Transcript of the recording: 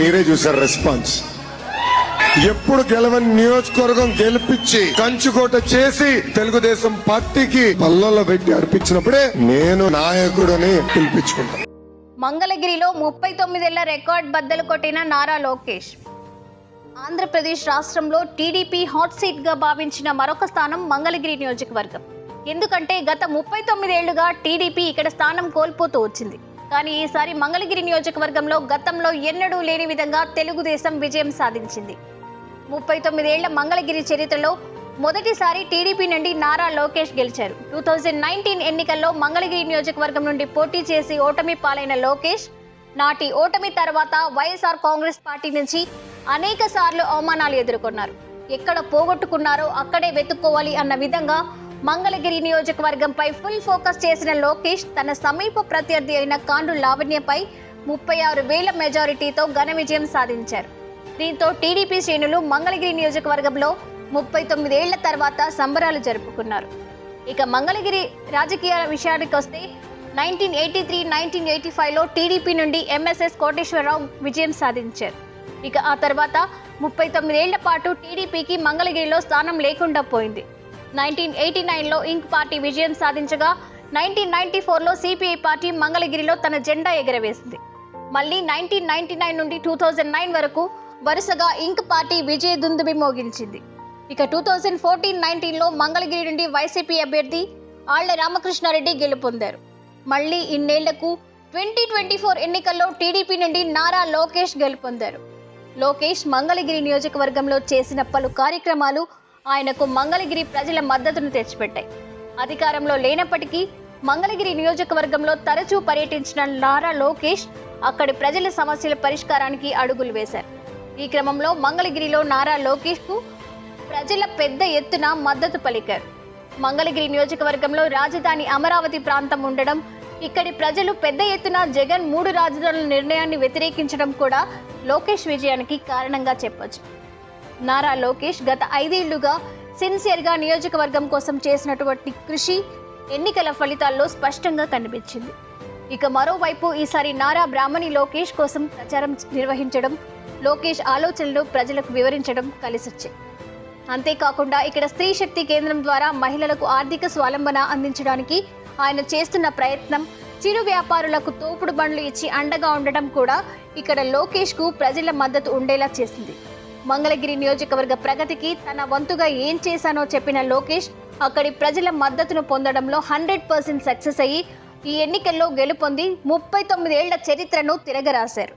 మీరే చూసారు రెస్పాన్స్. ఎప్పుడు గెలవని నియోజకవర్గం గెలిపించి కంచుకోట చేసి తెలుగుదేశం పార్టీకి పల్లల్లో పెట్టి అర్పించినప్పుడే నేను నాయకుడని పిలిపించుకుంటాను మంగళగిరిలో ముప్పై తొమ్మిదేళ్ళ రికార్డ్ బద్దలు కొట్టిన నారా లోకేష్. ఆంధ్రప్రదేశ్ రాష్ట్రంలో టీడీపీ హాట్ సీట్గా భావించిన మరొక స్థానం మంగళగిరి నియోజకవర్గం. ఎందుకంటే గత ముప్పై తొమ్మిదేళ్ళుగా టీడీపీ ఇక్కడ స్థానం కోల్పోతూ వచ్చింది. కానీ ఈసారి మంగళగిరి నియోజకవర్గంలో గతంలో ఎన్నడూ లేని విధంగా తెలుగుదేశం విజయం సాధించింది. ముప్పై తొమ్మిదేళ్ళ మంగళగిరి చరిత్రలో మొదటిసారి టీడీపీ నుండి నారా లోకేష్ గెలిచారు. టూ థౌజండ్ నైన్టీన్ ఎన్నికల్లో మంగళగిరి నియోజకవర్గం నుండి పోటీ చేసి ఓటమి పాలైన లోకేష్ నాటి ఓటమి తర్వాత వైఎస్ఆర్ కాంగ్రెస్ పార్టీ నుంచి అనేక సార్లు అవమానాలు ఎదుర్కొన్నారు. ఎక్కడ పోగొట్టుకున్నారో అక్కడే వెతుక్కోవాలి అన్న విధంగా మంగళగిరి నియోజకవర్గంపై ఫుల్ ఫోకస్ చేసిన లోకేష్ తన సమీప ప్రత్యర్థి అయిన కాండు లావణ్యపై ముప్పై ఆరు వేల మెజారిటీతో ఘన విజయం సాధించారు. దీంతో టీడీపీ శ్రేణులు మంగళగిరి నియోజకవర్గంలో ముప్పై తొమ్మిదేళ్ళ తర్వాత సంబరాలు జరుపుకున్నారు. ఇక మంగళగిరి రాజకీయ విషయానికి వస్తే nineteen eighty three nineteen eighty ఫైవ్లో టీడీపీ నుండి ఎంఎస్ఎస్ కోటేశ్వరరావు విజయం సాధించారు. ఇక ఆ తర్వాత ముప్పై తొమ్మిదేళ్ళ పాటు టీడీపీకి మంగళగిరిలో స్థానం లేకుండా పోయింది. నైన్టీన్ ఎయిటీ నైన్లో ఇంక్ పార్టీ విజయం సాధించగా నైన్టీన్ నైన్టీ ఫోర్లో సిపిఐ పార్టీ మంగళగిరిలో తన జెండా ఎగరవేసింది. మళ్ళీ నైన్టీన్ నైన్టీ నైన్ నుండి టూ థౌజండ్ నైన్ వరకు వరుసగా ఇంక్ పార్టీ విజయ దుందుబి మోగించింది. ఇక టూ థౌజండ్ ఫోర్టీన్ నైన్టీన్లో మంగళగిరి నుండి వైసీపీ అభ్యర్థి ఆళ్ళ రామకృష్ణారెడ్డి గెలుపొందారు. మళ్ళీ ఇన్నేళ్ళకు ట్వంటీ ట్వంటీ ఫోర్ ఎన్నికల్లో టీడీపీ నుండి నారా లోకేష్ గెలుపొందారు. లోకేష్ మంగళగిరి నియోజకవర్గంలో చేసిన పలు కార్యక్రమాలు ఆయనకు మంగళగిరి ప్రజల మద్దతును తెచ్చిపెట్టాయి. అధికారంలో లేనప్పటికీ మంగళగిరి నియోజకవర్గంలో తరచూ పర్యటించిన నారా లోకేష్ అక్కడి ప్రజల సమస్యల పరిష్కారానికి అడుగులు వేశారు. ఈ క్రమంలో మంగళగిరిలో నారా లోకేష్కు ప్రజల పెద్ద ఎత్తున మద్దతు పలికారు. మంగళగిరి నియోజకవర్గంలో రాజధాని అమరావతి ప్రాంతం ఉండడం ఇక్కడి ప్రజలు పెద్ద ఎత్తున జగన్ మూడు రాజధానుల నిర్ణయాన్ని వ్యతిరేకించడం కూడా లోకేష్ విజయానికి కారణంగా చెప్పొచ్చు. నారా లోకేష్ గత ఐదేళ్ళుగా సిన్సియర్గా నియోజకవర్గం కోసం చేసినటువంటి కృషి ఎన్నికల ఫలితాల్లో స్పష్టంగా కనిపించింది. ఇక మరోవైపు ఈసారి నారా బ్రాహ్మణి లోకేష్ కోసం ప్రచారం నిర్వహించడం లోకేష్ ఆలోచనలు ప్రజలకు వివరించడం కలిసొచ్చాయి అంతేకాకుండా ఇక్కడ స్త్రీ శక్తి కేంద్రం ద్వారా మహిళలకు ఆర్థిక స్వాలంబన అందించడానికి ఆయన చేస్తున్న ప్రయత్నం చిరు వ్యాపారులకు తోపుడు బండ్లు ఇచ్చి అండగా ఉండటం కూడా ఇక్కడ లోకేష్కు ప్రజల మద్దతు ఉండేలా చేసింది. మంగళగిరి నియోజకవర్గ ప్రగతికి తన వంతుగా ఏం చేశానో చెప్పిన లోకేష్ అక్కడి ప్రజల మద్దతును పొందడంలో హండ్రెడ్ పర్సెంట్ సక్సెస్ అయ్యి ఈ ఎన్నికల్లో గెలుపొంది ముప్పై తొమ్మిదేళ్ళ చరిత్రను తిరగరాశారు.